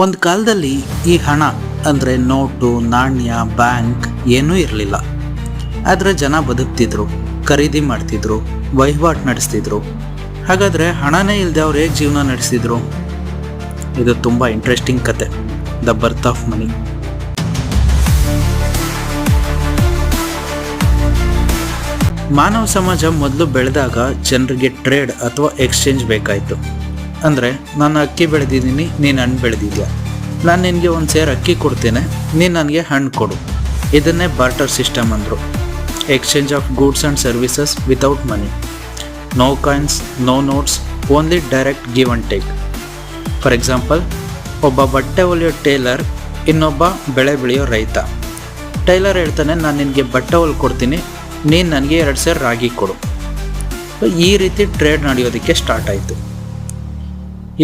ಒಂದು ಕಾಲದಲ್ಲಿ ಈ ಹಣ, ಅಂದರೆ ನೋಟು, ನಾಣ್ಯ, ಬ್ಯಾಂಕ್ ಏನೂ ಇರಲಿಲ್ಲ. ಆದರೆ ಜನ ಬದುಕ್ತಿದ್ರು, ಖರೀದಿ ಮಾಡ್ತಿದ್ರು, ವಹಿವಾಟು ನಡೆಸ್ತಿದ್ರು. ಹಾಗಾದರೆ ಹಣನೇ ಇಲ್ಲದೆ ಅವ್ರು ಹೇಗೆ ಜೀವನ ನಡೆಸಿದ್ರು? ಇದು ತುಂಬ ಇಂಟ್ರೆಸ್ಟಿಂಗ್ ಕತೆ. ದ ಬರ್ತ್ ಆಫ್ ಮನಿ ಮಾನವ ಸಮಾಜ ಮೊದಲು ಬೆಳೆದಾಗ ಜನರಿಗೆ ಟ್ರೇಡ್ ಅಥವಾ ಎಕ್ಸ್ಚೇಂಜ್ ಬೇಕಾಯಿತು. ಅಂದರೆ ನಾನು ಅಕ್ಕಿ ಬೆಳೆದಿದ್ದೀನಿ, ನೀನು ಹಣ್ಣು ಬೆಳೆದಿದ್ಯಾ? ನಾನು ನಿನಗೆ ಒಂದು ಸೇರು ಅಕ್ಕಿ ಕೊಡ್ತೇನೆ, ನೀನು ನನಗೆ ಹಣ್ಣು ಕೊಡು. ಇದನ್ನೇ ಬಾರ್ಟರ್ ಸಿಸ್ಟಮ್ ಅಂದರು. Exchange of goods and services without money no coins no notes only direct give and take for example ಒಬ್ಬ ಬಟ್ಟೆ ಹೊಲಿಯೋ ಟೇಲರ್, ಇನ್ನೊಬ್ಬ ಬೆಳೆ ಬೆಳೆಯೋ ರೈತ. ಟೈಲರ್ ಹೇಳ್ತಾನೆ, ನಾನು ನಿನಗೆ ಬಟ್ಟೆ ಹೊಲ್ ಕೊಡ್ತೀನಿ, ನೀನು ನನಗೆ ಎರಡು ಸೇರು ರಾಗಿ ಕೊಡು. ಈ ರೀತಿ ಟ್ರೇಡ್ ನಡೆಯೋದಕ್ಕೆ ಸ್ಟಾರ್ಟ್ ಆಯಿತು.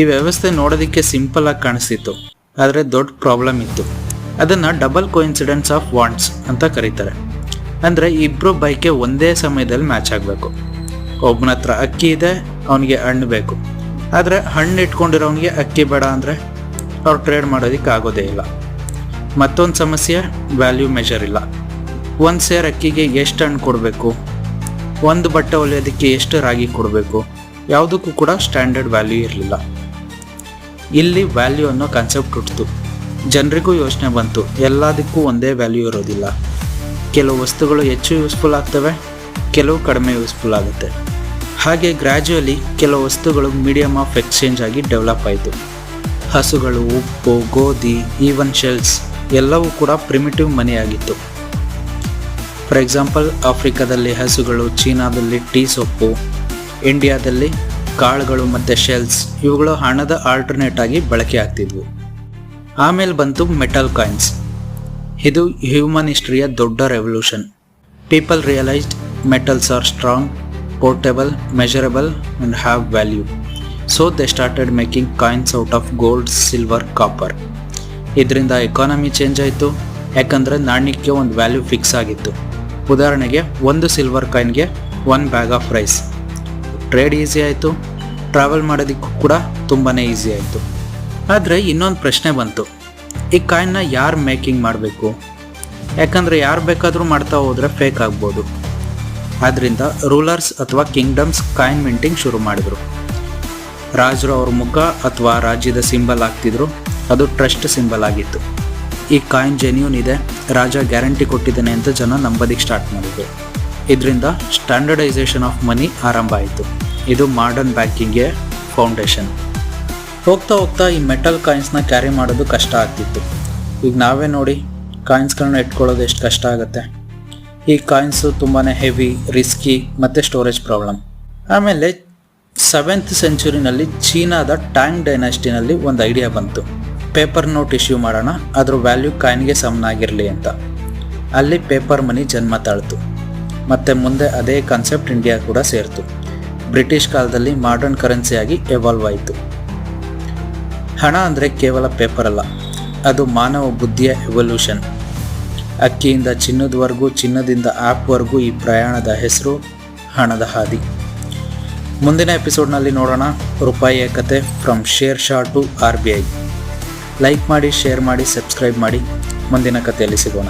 ಈ ವ್ಯವಸ್ಥೆ ನೋಡೋದಕ್ಕೆ ಸಿಂಪಲ್ ಆಗಿ ಕಾಣಿಸ್ತಿತ್ತು. ಆದರೆ ದೊಡ್ಡ ಪ್ರಾಬ್ಲಮ್ ಇತ್ತು. ಅದನ್ನು ಡಬಲ್ ಕೋಇನ್ಸಿಡೆನ್ಸ್ ಆಫ್ ವಾಂಟ್ಸ್ ಅಂತ ಕರೀತಾರೆ. ಅಂದರೆ ಇಬ್ಬರು ಬೈಕೆ ಒಂದೇ ಸಮಯದಲ್ಲಿ ಮ್ಯಾಚ್ ಆಗಬೇಕು. ಒಬ್ಬನ ಹತ್ರ ಅಕ್ಕಿ ಇದೆ, ಅವನಿಗೆ ಹಣ್ಣು ಬೇಕು. ಆದರೆ ಹಣ್ಣು ಇಟ್ಕೊಂಡಿರೋನಿಗೆ ಅಕ್ಕಿ ಬೇಡ ಅಂದರೆ ಅವ್ರು ಟ್ರೇಡ್ ಮಾಡೋದಕ್ಕೆ ಆಗೋದೇ ಇಲ್ಲ. ಮತ್ತೊಂದು ಸಮಸ್ಯೆ ವ್ಯಾಲ್ಯೂ ಮೆಜರ್ ಇಲ್ಲ. ಒಂದು ಸೇರ್ ಅಕ್ಕಿಗೆ ಎಷ್ಟು ಹಣ್ಣು ಕೊಡಬೇಕು? ಒಂದು ಬಟ್ಟೆ ಹೊಲಿಯೋದಕ್ಕೆ ಎಷ್ಟು ರಾಗಿ ಕೊಡಬೇಕು? ಯಾವುದಕ್ಕೂ ಕೂಡ ಸ್ಟ್ಯಾಂಡರ್ಡ್ ವ್ಯಾಲ್ಯೂ ಇರಲಿಲ್ಲ. ಇಲ್ಲಿ ವ್ಯಾಲ್ಯೂ ಅನ್ನೋ ಕಾನ್ಸೆಪ್ಟ್ ಹುಟ್ಟಿತು ಜನರಿಗೂ ಯೋಚನೆ ಬಂತು. ಎಲ್ಲದಕ್ಕೂ ಒಂದೇ ವ್ಯಾಲ್ಯೂ ಇರೋದಿಲ್ಲ. ಕೆಲವು ವಸ್ತುಗಳು ಹೆಚ್ಚು ಯೂಸ್ಫುಲ್ ಆಗ್ತವೆ, ಕೆಲವು ಕಡಿಮೆ ಯೂಸ್ಫುಲ್ ಆಗುತ್ತೆ. ಹಾಗೆ ಗ್ರ್ಯಾಜುಯಲಿ ಕೆಲವು ವಸ್ತುಗಳು ಮೀಡಿಯಮ್ ಆಫ್ ಎಕ್ಸ್ಚೇಂಜ್ ಆಗಿ ಡೆವಲಪ್ ಆಯಿತು. ಹಸುಗಳು, ಉಪ್ಪು, ಗೋಧಿ ಈವನ್ ಶೆಲ್ಸ್ ಎಲ್ಲವೂ ಕೂಡ ಪ್ರಿಮಿಟಿವ್ ಮನಿ ಆಗಿತ್ತು. ಫಾರ್ ಎಕ್ಸಾಂಪಲ್ ಆಫ್ರಿಕಾದಲ್ಲಿ ಹಸುಗಳು ಚೀನಾದಲ್ಲಿ ಟೀ ಸೊಪ್ಪು ಇಂಡಿಯಾದಲ್ಲಿ ಕಾಳುಗಳು ಮತ್ತು ಶೆಲ್ಸ್ ಇವುಗಳು ಹಣದ ಆಲ್ಟರ್ನೇಟ್ ಆಗಿ ಬಳಕೆ ಆಗ್ತಿದ್ವು. ಆಮೇಲೆ ಬಂತು ಮೆಟಲ್ ಕಾಯಿನ್ಸ್ ಇದು ಹ್ಯೂಮನ್ ಹಿಸ್ಟ್ರಿಯ ದೊಡ್ಡ revolution people realised metals are strong portable measurable and have value so they started making coins out of gold silver copper ಇದರಿಂದ ಎಕಾನಮಿ ಚೇಂಜ್ ಆಯಿತು. ಯಾಕಂದರೆ ನಾಣ್ಯಕ್ಕೆ ಒಂದು ವ್ಯಾಲ್ಯೂ ಫಿಕ್ಸ್ ಆಗಿತ್ತು. ಉದಾಹರಣೆಗೆ, ಒಂದು silver ಕಾಯಿನ್ಗೆ one bag of rice trade easy ಆಯಿತು. Travel ಮಾಡೋದಕ್ಕೂ ಕೂಡ ತುಂಬಾ ಈಸಿ ಆಯಿತು. ಆದರೆ ಇನ್ನೊಂದು ಪ್ರಶ್ನೆ ಬಂತು. ಈ ಕಾಯಿನ್ನ ಯಾರು ಮೇಕಿಂಗ್ ಮಾಡಬೇಕು? ಯಾಕಂದರೆ ಯಾರು ಬೇಕಾದರೂ ಮಾಡ್ತಾ ಹೋದರೆ ಫೇಕ್ ಆಗ್ಬೋದು. ಆದ್ದರಿಂದ ರೂಲರ್ಸ್ ಅಥವಾ ಕಿಂಗ್ಡಮ್ಸ್ ಕಾಯಿನ್ ಮಿಂಟಿಂಗ್ ಶುರು ಮಾಡಿದರು. ರಾಜರು ಅವ್ರ ಮುಖ ಅಥವಾ ರಾಜ್ಯದ ಸಿಂಬಲ್ ಆಗ್ತಿದ್ರು ಅದು ಟ್ರಸ್ಟ್ ಸಿಂಬಲ್ ಆಗಿತ್ತು. ಈ ಕಾಯಿನ್ ಜೆನ್ಯೂನ್ ಇದೆ. ರಾಜ ಗ್ಯಾರಂಟಿ ಕೊಟ್ಟಿದ್ದಾನೆ ಅಂತ ಜನ ನಂಬೋದಿಕ್ಕೆ ಸ್ಟಾರ್ಟ್ ಮಾಡಿದ್ರು. ಇದರಿಂದ ಸ್ಟ್ಯಾಂಡರ್ಡೈಸೇಷನ್ ಆಫ್ ಮನಿ ಆರಂಭ ಆಯಿತು. ಇದು ಮಾಡರ್ನ್ ಬ್ಯಾಂಕಿಂಗ್ಗೆ ಫೌಂಡೇಶನ್ ಹೋಗ್ತಾ ಹೋಗ್ತಾ ಈ ಮೆಟಲ್ ಕಾಯಿನ್ಸ್ನ ಕ್ಯಾರಿ ಮಾಡೋದು ಕಷ್ಟ ಆಗ್ತಿತ್ತು. ಈಗ ನಾವೇ ನೋಡಿ ಕಾಯಿನ್ಸ್ಗಳನ್ನ ಇಟ್ಕೊಳ್ಳೋದು ಎಷ್ಟು ಕಷ್ಟ ಆಗುತ್ತೆ. ಈ ಕಾಯಿನ್ಸು ತುಂಬಾ ಹೆವಿ ರಿಸ್ಕಿ ಮತ್ತು ಸ್ಟೋರೇಜ್ ಪ್ರಾಬ್ಲಮ್ ಆಮೇಲೆ ಸೆವೆಂತ್ ಸೆಂಚುರಿನಲ್ಲಿ ಚೀನಾದ ಟ್ಯಾಂಗ್ ಡೈನಾಸ್ಟಿನಲ್ಲಿ ಒಂದು ಐಡಿಯಾ ಬಂತು. ಪೇಪರ್ ನೋಟ್ ಇಶ್ಯೂ ಮಾಡೋಣ, ಅದ್ರ ವ್ಯಾಲ್ಯೂ ಕಾಯಿನ್ಗೆ ಸಮನಾಗಿರಲಿ ಅಂತ. ಅಲ್ಲಿ ಪೇಪರ್ ಮನಿ ಜನ್ಮ ತಾಳ್ತು. ಮತ್ತು ಮುಂದೆ ಅದೇ ಕಾನ್ಸೆಪ್ಟ್ ಇಂಡಿಯಾ ಕೂಡ ಸೇರ್ತು. ಬ್ರಿಟಿಷ್ ಕಾಲದಲ್ಲಿ ಮಾಡರ್ನ್ ಕರೆನ್ಸಿಯಾಗಿ ಎವಾಲ್ವ್ ಆಯಿತು. ಹಣ ಅಂದರೆ ಕೇವಲ ಪೇಪರ್ ಅಲ್ಲ, ಅದು ಮಾನವ ಬುದ್ಧಿಯ ಎವಲ್ಯೂಷನ್ ಅಕ್ಕಿಯಿಂದ ಚಿನ್ನದವರೆಗೂ, ಚಿನ್ನದಿಂದ ಆ್ಯಪ್ವರೆಗೂ ಈ ಪ್ರಯಾಣದ ಹೆಸರು ಹಣದ ಹಾದಿ. ಮುಂದಿನ ಎಪಿಸೋಡ್ನಲ್ಲಿ ನೋಡೋಣ ರೂಪಾಯಿಯ ಕತೆ from Sher Shah to R B I like ಮಾಡಿ ಶೇರ್ ಮಾಡಿ ಸಬ್ಸ್ಕ್ರೈಬ್ ಮಾಡಿ. ಮುಂದಿನ ಕಥೆಯಲ್ಲಿ ಸಿಗೋಣ.